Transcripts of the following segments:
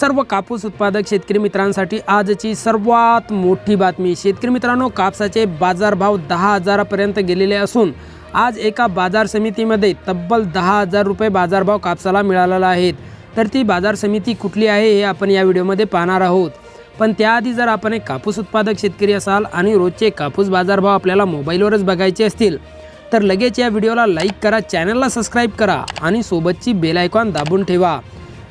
सर्व कापूस उत्पादक शेतकरी मित्रांसाठी आजची सर्वात मोठी बातमी. शेतकरी मित्रांनो कापसाचे बाजारभाव दहा हजारापर्यंत गेलेले असून आज एका बाजार समितीमध्ये तब्बल दहा हजार रुपये बाजारभाव कापसाला मिळालेला आहेत तर ती बाजार समिती कुठली आहे हे आपण या व्हिडिओमध्ये पाहणार आहोत. पण त्याआधी जर आपण एक कापूस उत्पादक शेतकरी असाल आणि रोजचे कापूस बाजारभाव आपल्याला मोबाईलवरच बघायचे असतील तर लगेच या व्हिडिओला लाईक करा चॅनलला सबस्क्राईब करा आणि सोबतची बेल आयकॉन दाबून ठेवा.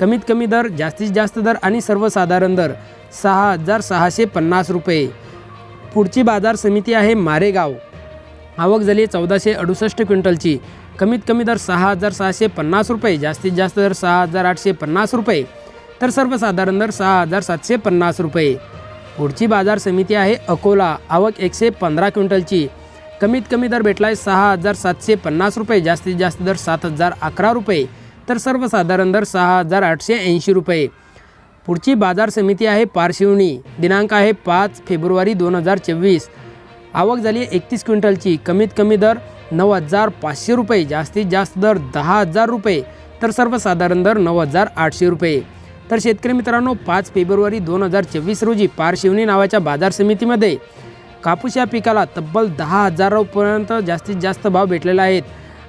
कमीत कमी दर जास्तीत जास्त दर आणि सर्वसाधारण दर सहा हजार सहाशे पन्नास रुपये. पुढची बाजार समिती आहे मारेगाव. आवक झाली चौदाशे अडुसष्ट क्विंटलची. कमीत कमी दर सहा हजार सहाशे पन्नास रुपये जास्तीत जास्त दर सहा हजार आठशे पन्नास रुपये. तर सर्वसाधारण दर सहा हजार सातशे पन्नास रुपये. पुढची बाजार समिती आहे अकोला आवक एकशे पंधरा क्विंटलची. कमीत कमी दर भेटला आहे सहा हजार सातशे पन्नास रुपये जास्तीत जास्त दर सात हजार अकरा रुपये. तर सर्वसाधारण दर सहा हजार आठशे ऐंशी रुपये. पुढची बाजार समिती आहे पारशिवनी दिनांक आहे पाच फेब्रुवारी दोन हजार चोवीस. आवक झाली आहे एकतीस क्विंटलची. कमीत कमी दर नऊ हजार पाचशे रुपये. जास्तीत जास्त दर दहा हजार रुपये. तर सर्वसाधारण दर नऊ हजार आठशे रुपये. तर शेतकरी मित्रांनो पाच फेब्रुवारी दोन हजार चोवीस रोजी पारशिवनी नावाच्या बाजार समितीमध्ये कापूस या पिकाला तब्बल दहा हजारापर्यंत जास्तीत जास्त भाव भेटलेला आहेत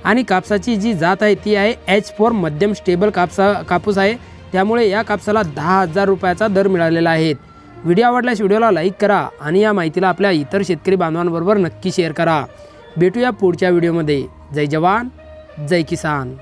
आणि कापसाची जी जात आहे ती आहे एच फोर मध्यम स्टेबल कापसा कापूस आहे. त्यामुळे या कापसाला दहा हजार रुपयाचा दर मिळालेला आहे. व्हिडिओ आवडल्यास व्हिडिओला लाईक करा आणि या माहितीला आपल्या इतर शेतकरी बांधवांबरोबर नक्की शेअर करा. भेटूया पुढच्या व्हिडिओमध्ये जय जवान जय किसान.